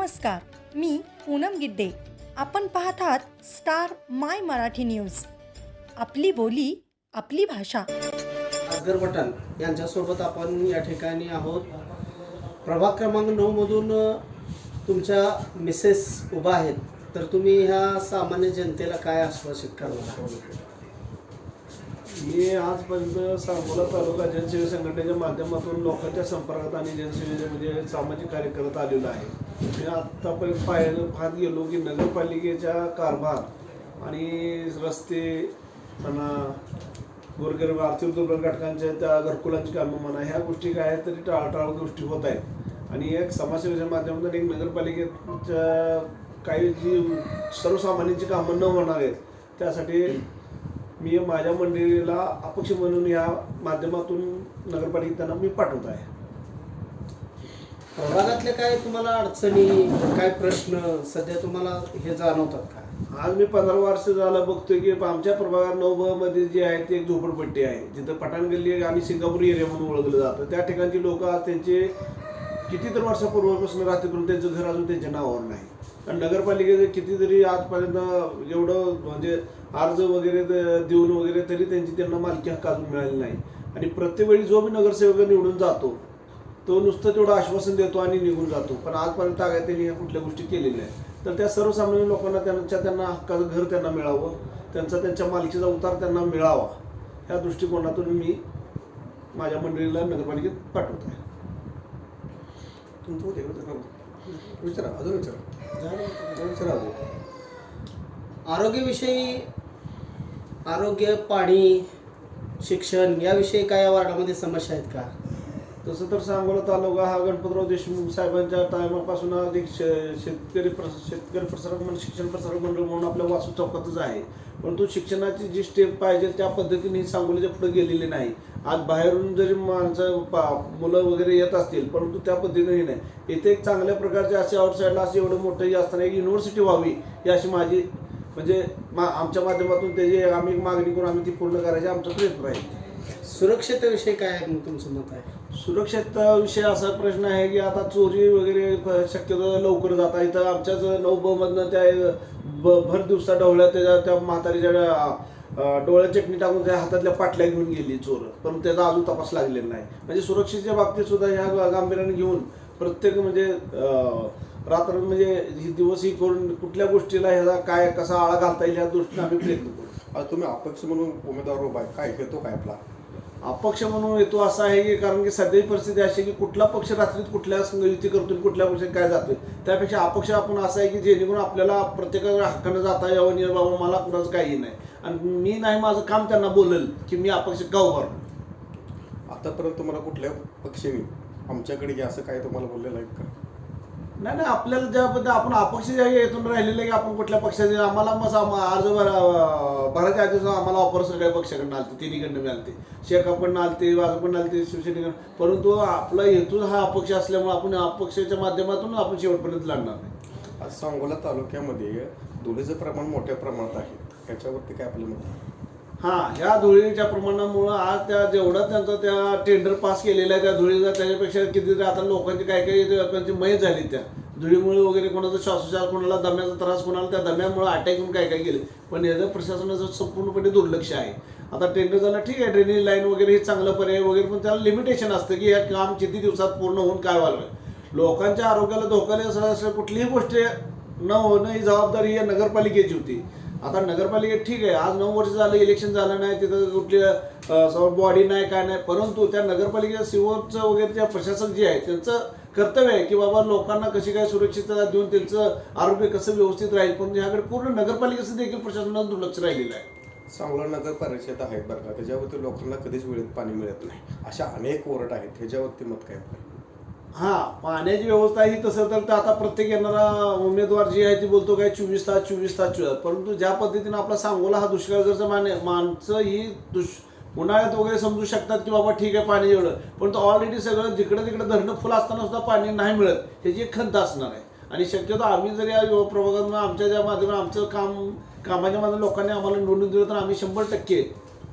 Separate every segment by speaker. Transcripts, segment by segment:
Speaker 1: नमस्कार मी पूनम गिड्डे. आपण पाहतात स्टार माय मराठी न्यूज. आपली बोली आपली भाषा.
Speaker 2: असगर बटन यांच्यासोबत आपण या ठिकाणी आहोत. प्रभाग क्रमांक नऊमधून तुमच्या मिसेस उभा आहेत. तर तुम्ही ह्या सामान्य जनतेला काय आश्वासित करणार?
Speaker 3: मी आजपर्यंत सांगोला तालुका जनसेवा संघटनेच्या माध्यमातून लोकांच्या संपर्कात आणि जनसेवेमध्ये सामाजिक कार्य करत आलेलो आहे. मी आत्तापर्यंत पाहिलं पाहत गेलो की नगरपालिकेच्या कारभार आणि रस्ते म्हणा गोरगरीब आर्थिक दुर्बल घटकांच्या त्या घरकुलांची कामं म्हणा ह्या गोष्टी काय आहेत तरी टाळाटाळ गोष्टी होत आहेत. आणि एक समाजसेवेच्या माध्यमातून एक नगरपालिकेच्या काही जी सर्वसामान्यांची कामं न होणार आहेत त्यासाठी मी माझ्या मंडळीला अपक्ष म्हणून या माध्यमातून नगरपालिकेत त्यांना मी पाठवत आहे.
Speaker 2: प्रभागातले काय तुम्हाला अडचणी काय प्रश्न सध्या तुम्हाला हे जाणवतात का?
Speaker 3: आज मी पंधरा वर्ष झालं बघतोय की आमच्या प्रभागात नऊ मध्ये जी आहे ती एक झोपडपट्टी आहे. जिथं पठाण गल्ली आणि सिंगापूर एरिया म्हणून ओळखलं जातं. त्या ठिकाणची लोक आज त्यांचे कितीतरी वर्षापूर्वीपासून राहते करून त्यांचं घर अजून त्यांच्या नावावर नाही. आणि नगरपालिकेचे कितीतरी आजपर्यंत एवढं म्हणजे अर्ज वगैरे देऊन वगैरे तरी त्यांची त्यांना मालकी हक्क अजून मिळाली नाही. आणि प्रत्येक वेळी जो मी नगरसेवक निवडून जातो तो नुसतं तेवढं आश्वासन देतो आणि निघून जातो. पण आजपर्यंत काय त्यांनी ह्या कुठल्या गोष्टी केलेल्या आहेत तर त्या सर्वसामान्य लोकांना त्यांच्या त्यांना हक्काचं घर त्यांना मिळावं त्यांचा त्यांच्या मालकीचा उतार त्यांना मिळावा ह्या दृष्टिकोनातून मी माझ्या मंडळीला नगरपालिकेत पाठवत आहे
Speaker 4: तुमचं विचारा अजून विचारा. विचारा अजून.
Speaker 2: आरोग्याविषयी आरोग्य पाणी शिक्षण याविषयी काय या वार्डामध्ये समस्या आहेत का?
Speaker 3: तसं तर सांगोला तालुका हा गणपतराव देशमुख साहेबांच्या टायमापासून एक शे- शेतकरी प्रस शेतकरी प्रसारक मंडळ शिक्षण प्रसारक मंडळ म्हणून आपल्या वासू चौकातच आहे. परंतु शिक्षणाची जी स्टेप पाहिजे त्या पद्धतीने ही सांगोलीच्या पुढे गेलेली नाही. आज बाहेरून जरी माणसं पा मुलं वगैरे येत असतील परंतु त्या पद्धतीने नाही. इथे एक चांगल्या प्रकारचे असे आउटसाईडला असे एवढं मोठं हे असताना एक युनिव्हर्सिटी व्हावी ही अशी माझी म्हणजे मा आमच्या माध्यमातून त्याची आम्ही मागणी करून आम्ही ती पूर्ण करायची आमचा प्रयत्न आहे.
Speaker 2: सुरक्षिततेविषयी काय मग तुमचं मत आहे?
Speaker 3: सुरक्षेचा विषय असा प्रश्न आहे की आता चोरी वगैरे शक्यतो लवकर जाता. इथं आमच्याच नऊ ब मधनं त्या भर दिवसा डवळ्या त्याच्या त्या म्हातारीच्या डोळ्यात चटणी टाकून त्या हातातल्या पाटल्या घेऊन गेली चोर. पण त्याचा अजून तपास लागलेला नाही. म्हणजे सुरक्षेच्या बाबतीत सुद्धा ह्या गांभीर्याने घेऊन प्रत्येक म्हणजे रात्र म्हणजे ही दिवस ही करून कुठल्या गोष्टीला ह्याचा काय कसा आळा घालता येईल ह्या दृष्टीने आम्ही प्रयत्न करू.
Speaker 4: तुम्ही अपक्ष म्हणून उमेदवार उभा आहे. काय घेतो काय आपला?
Speaker 3: अपक्ष म्हणून येतो असा आहे की कारण की सध्याची परिस्थिती अशी आहे की कुठला पक्ष रात्रीत कुठल्या संघ युती करतो कुठल्या पक्षात काय जातोय. त्यापेक्षा अपक्ष आपण असं आहे की जेणेकरून आपल्याला प्रत्येकाला हक्कानं जाता यावं नाही बाबा मला कुणाचं काही नाही. आणि मी नाही माझं काम त्यांना बोलेल की मी अपक्ष का उभारलो
Speaker 4: आतापर्यंत तुम्हाला कुठल्या पक्षाने आमच्याकडे असं काय तुम्हाला बोललेलं आहे का?
Speaker 3: नाही नाही आपल्याला ज्या पद्धती आपण अपक्ष ज्या येथून राहिलेले की आपण कुठल्या पक्षाचे आम्हाला मग अर्ज भरा- भरायच्या आधी आम्हाला ऑफर सगळ्या पक्षाकडनं आलते तिन्हीकडनं मिळालते शेकाकडनं आलते भाजपकडनं आलते शिवसेनेकडनं. परंतु आपला हेतू हा अपक्ष असल्यामुळे आपण अपक्षाच्या माध्यमातून आपण शेवटपर्यंत लढणार नाही.
Speaker 4: आज सांगोला तालुक्यामध्ये धुळीचं प्रमाण मोठ्या प्रमाणात आहे. त्याच्यावरती काय आपलं मत आहे?
Speaker 3: हा ह्या धुळीच्या प्रमाणामुळं आज त्या जेवढा त्यांचा त्या टेंडर पास केलेला आहे त्या धुळीचा त्याच्यापेक्षा कितीतरी आता लोकांची काही काही लोकांची मय झाली त्या. धुळीमुळे वगैरे कोणाचा श्वासोच्छवास कोणाला दम्याचा त्रास कोणाला त्या दम्यामुळे अटॅक येऊन काय काय गेले पण याचं प्रशासनाचं संपूर्णपणे दुर्लक्ष आहे. आता टेंडर झालं ठीक आहे ड्रेनेज लाईन वगैरे हे चांगलं पर्याय वगैरे पण त्याला लिमिटेशन असतं की हे काम किती दिवसात पूर्ण होऊन काय व्हावं लोकांच्या आरोग्याला धोका असं कुठलीही गोष्ट न होणं ही जबाबदारी या नगरपालिकेची होती. आता नगरपालिकेत ठीक आहे आज नऊ वर्ष झालं इलेक्शन झालं नाही तिथं कुठली बॉडी नाही काय नाही परंतु त्या नगरपालिकेच्या सिओचं वगैरे त्या प्रशासक जे आहे त्यांचं कर्तव्य आहे की बाबा लोकांना कशी काय सुरक्षितता देऊन त्यांचं आरोग्य कसं व्यवस्थित राहील पण ह्याकडे पूर्ण नगरपालिकेचं देखील प्रशासनानं दुर्लक्ष राहिलेलं आहे.
Speaker 4: सांगोला नगर परिषद आहेत बरं का त्याच्यावरती लोकांना कधीच वेळेत पाणी मिळत नाही. अशा अनेक ओरड आहेत ह्याच्यावरती मत काय?
Speaker 3: हा पाण्याची व्यवस्था ही तसं तर आता प्रत्येक येणारा उमेदवार जी आहे ती बोलतो काय चोवीस तास चोवीस तास चोवीस परंतु ज्या पद्धतीने आपला सांगोला हा दुष्काळग्रस्त माने माणसं ही दुष उन्हाळ्यात वगैरे समजू शकतात की बाबा ठीक आहे पाणी एवढं. पण ऑलरेडी सगळं जिकडं तिकडे धरणं फुल असताना सुद्धा पाणी नाही मिळत. ह्याची एक खंत असणार आहे. आणि शक्यतो आम्ही जरी या युवा प्रभागातून आमच्या ज्या माध्यमात आमचं काम कामाच्या मध्ये लोकांनी आम्हाला निवडून दिलं तर आम्ही शंभर टक्के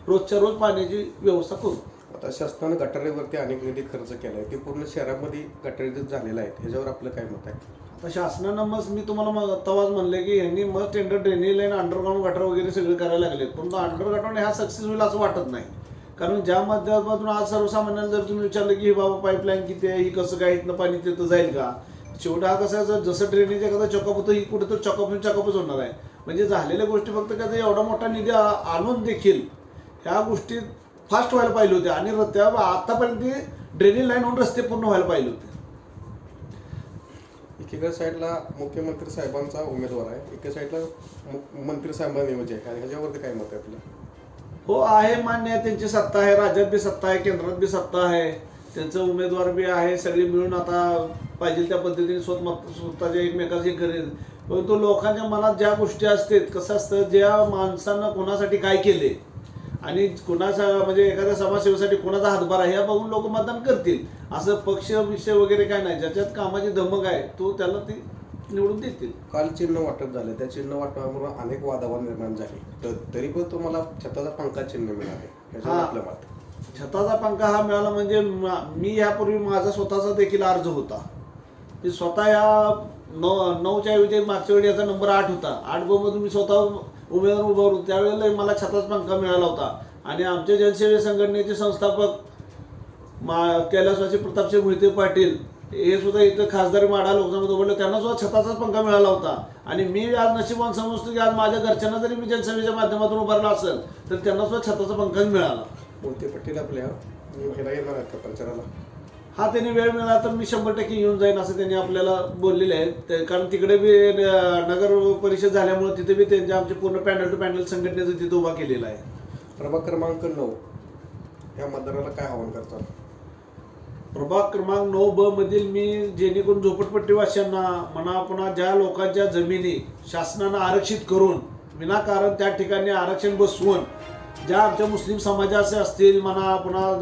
Speaker 3: रोजच्या रोज पाण्याची व्यवस्था करू.
Speaker 4: आता शासनानं गटारीवरती अनेक निधी खर्च केला आहे ते पूर्ण शहरामध्ये गटारीत झालेलं आहे. ह्याच्यावर आपलं काय मत आहे?
Speaker 3: आता शासनानं मग मी तुम्हाला मग तवाच म्हणले की यांनी मग tender drainage line underground gutter वगैरे सगळे करायला लागले परंतु अंडरग्राऊंड ह्या सक्सेस होईल असं वाटत नाही. कारण ज्या माध्यमातून आज सर्वसामान्यांना जर तुम्ही विचारलं की हे बाबा पाईपलाईन किती आहे? ही कसं काय? इथनं पाणी तिथं जाईल का? शेवटी हा कसं आहे जर जसं ड्रेनेज एखादा चॉकअप होतं ही कुठं तर चॉकअप चॉकअपच होणार आहे. म्हणजे झालेल्या गोष्टी फक्त का एवढा मोठा निधी आ- आणून देखील ह्या गोष्टीत फास्ट व्हायला पाहिजे होत्या आणि त्या आतापर्यंत ड्रेनेज लाईन होऊन रस्ते पूर्ण व्हायला पाहिजे होते.
Speaker 4: एकीकडे साईडला मुख्यमंत्री साहेबांचा उमेदवार आहे. एका साईडला मंत्री साहेबांऐवजी आहे. काय ह्याच्यावरती काय मत आहे आपलं?
Speaker 3: हो आहे मान्य आहे. त्यांची सत्ता आहे. राज्यात बी सत्ता आहे. केंद्रात बी सत्ता आहे. त्यांचं उमेदवार बी आहे. सगळे मिळून आता पाहिजे त्या पद्धतीने स्वतः स्वतःच्या एकमेकाची करेल परंतु लोकांच्या मनात ज्या गोष्टी असतात कसं असतं ज्या माणसानं कोणासाठी काय केले आणि कोणाचा म्हणजे एखाद्या समाजसेवेसाठी कोणाचा हातभार आहे ह्या बघून लोक मतदान करतील. असं पक्ष विषय वगैरे काय नाही. ज्याच्यात कामाची धमक आहे तो त्याला ती निवडून देतील.
Speaker 4: काल चिन्ह वाटप झालं. त्या चिन्ह वाटपामुळे अनेक वादावाद निर्माण झाले. तर तरी पण तुम्हाला छताचा पंखा चिन्ह मिळाले. मत
Speaker 3: छताचा पंखा हा मिळाला म्हणजे मा- यापूर्वी माझा स्वतःचा देखील अर्ज होता. मी स्वतः या नऊ नऊच्या ऐवजी मागच्या वेळी याचा नंबर आठ होता. आठ ब मधून मी स्वतः उमेदवार उभा होतो त्यावेळेला मला छताच पंखा मिळाला होता. आणि आमच्या जनसेवे संघटनेचे संस्थापक मा कैलासवासी प्रतापसिंह मोहिते पाटील हे सुद्धा इथं खासदार माडा लोकसभेत उभरले त्यांना सुद्धा छताचाच पंखा मिळाला होता. आणि मी आज नशिबान समजतो की आज माझ्या घरच्यांना जरी मी जनसेवेच्या माध्यमातून उभारला असेल तर त्यांना सुद्धा छताचा पंखाच मिळाला.
Speaker 4: मोहिते पाटील आपल्या येणार आहेत का प्रचाराला?
Speaker 3: हा त्यांनी वेळ मिळाला तर मी शंभर टक्के येऊन जाईन असं त्यांनी आपल्याला बोललेले आहे ते- कारण तिकडे बी नगर परिषद झाल्यामुळे तिथे बी त्यांचे आमचे पूर्ण पॅनल टू पॅनल संघटनेचं तिथं उभा केलेला आहे.
Speaker 4: प्रभाग क्रमांक नऊ. या मतदाराला काय आव्हान करतात?
Speaker 3: प्रभाग क्रमांक नऊ ब मधील मी जेणेकरून झोपडपट्टीवासियांना म्हणा पुन्हा ज्या लोकांच्या जमिनी शासनानं आरक्षित करून विनाकारण त्या ठिकाणी आरक्षण बसवून ज्या आमच्या मुस्लिम समाजाचे असतील म्हणा पुन्हा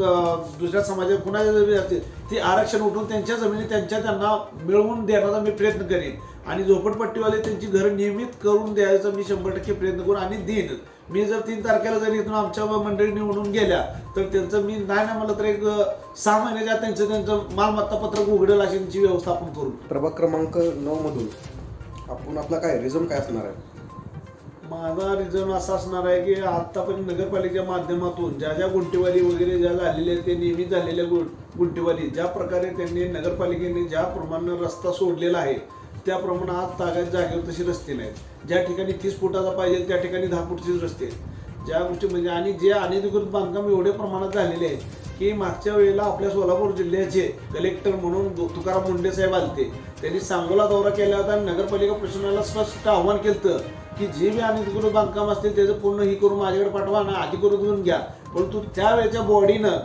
Speaker 3: दुसऱ्या समाजात कुणाच्या जमिनी असतील ती आरक्षण उठून त्यांच्या जमिनी त्यांच्या त्यांना मिळवून देण्याचा मी प्रयत्न करेन. आणि झोपडपट्टीवाले त्यांची घरं नियमित करून द्यायचा मी शंभर टक्के प्रयत्न करून आणि देईन. मी जर तीन तारखेला जरी इथून आमच्या मंडळी निवडून गेल्या तर त्यांचं मी नाही ना म्हणलं तर एक सहा महिन्याच्या त्यांचं त्यांचं मालमत्ता पत्रक उघडेल अशी त्यांची व्यवस्था आपण करू
Speaker 4: प्रभाग क्रमांक नऊ मधून आपण आपला काय रिझम काय असणार आहे?
Speaker 3: माझा रिझन असा असणार आहे की आत्तापर्यंत नगरपालिकेच्या माध्यमातून ज्या ज्या गुंटेवाली वगैरे ज्या झालेल्या आहेत ते नियमित झालेल्या गु गुंटेवाली ज्या प्रकारे त्यांनी नगरपालिकेने ज्या प्रमाणे रस्ता सोडलेला आहे त्याप्रमाणे आज तागायत जागेवर तशी रस्ते नाहीत ज्या ठिकाणी तीस फुटाचा पाहिजे त्या ठिकाणी दहा फुटचेच रस्ते आहेत. ज्या गोष्टी म्हणजे आणि जे अनधिकृत बांधकाम एवढे प्रमाणात झालेले आहेत की मागच्या वेळेला आपल्या सोलापूर जिल्ह्याचे कलेक्टर म्हणून तुकाराम मुंडे साहेब आलते. त्यांनी सांगोला दौरा केला होता आणि नगरपालिका प्रशासनाला स्पष्ट आव्हान केलं की जे बी अनधिकृत बांधकाम असतील त्याचं पूर्ण ही करून माझ्याकडे पाठवा आणि अधिकृत करून घ्या. परंतु त्यावेळेच्या बॉडीनं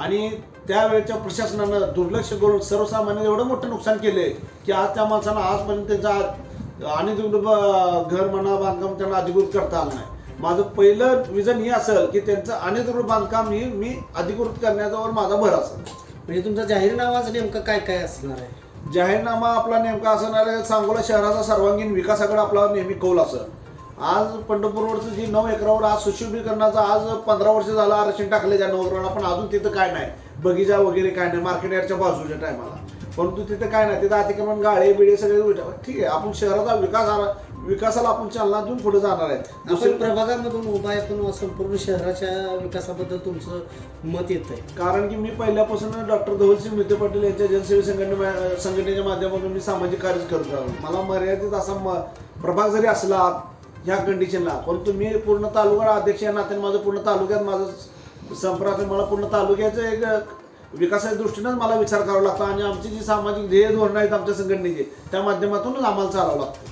Speaker 3: आणि त्यावेळेच्या प्रशासनानं दुर्लक्ष करून सर्वसामान्य एवढं मोठं नुकसान केलंय की आज त्या माणसानं आजपर्यंत त्यांचा आज अनधिकृत घर म्हणा बांधकाम त्यांना अधिकृत करता आलं नाही. माझं पहिलं विजन हे असेल की त्यांचं अनधिकृत बांधकाम ही मी अधिकृत करण्याच्यावर माझा भर असेल.
Speaker 2: म्हणजे तुमचा जाहीरनामाच नेमकं काय काय असणार आहे?
Speaker 3: जाहीरनामा आपला नेमका असणार आहे सांगोला शहराचा सर्वांगीण विकासाकडे आपला नेहमी कौल असं आज पंढरपूरवरचं जी नऊ एकरावर आज सुशोभीकरणाचं आज पंधरा वर्ष झालं आरक्षण टाकले त्या नऊ एकरावर पण अजून तिथं काय नाही. बगीचा वगैरे काय नाही मार्केट यार्डच्या बाजूच्या टायमाला परंतु तिथं काय नाही तिथं अतिक्रमण गाळे बिळे सगळे ठीक आहे आपण शहराचा विकास विकासाला आपण चालना देऊन पुढे जाणार आहे
Speaker 2: आपण
Speaker 3: दुसरं
Speaker 2: प्रभागामधून उभा आहे पण संपूर्ण शहराच्या विकासाबद्दल तुमचं मत येत आहे
Speaker 3: कारण की मी पहिल्यापासून डॉक्टर धवलसिंग मित्र पाटील यांच्या जनसेवा संघटने संघटनेच्या माध्यमातून मी सामाजिक कार्य करत राहतो मला मर्यादित असा म प्रभाग जरी असला ह्या कंडिशनला परंतु मी पूर्ण तालुका अध्यक्ष या नात्याने माझं पूर्ण तालुक्यात माझं संपर्क आहे. मला पूर्ण तालुक्याचं एक विकासाच्या दृष्टीनेच मला विचार करावा लागतो. आणि आमची जी सामाजिक ध्येय धोरणं आहेत आमच्या संघटनेची त्या माध्यमातूनच आम्हाला चालावं लागतं.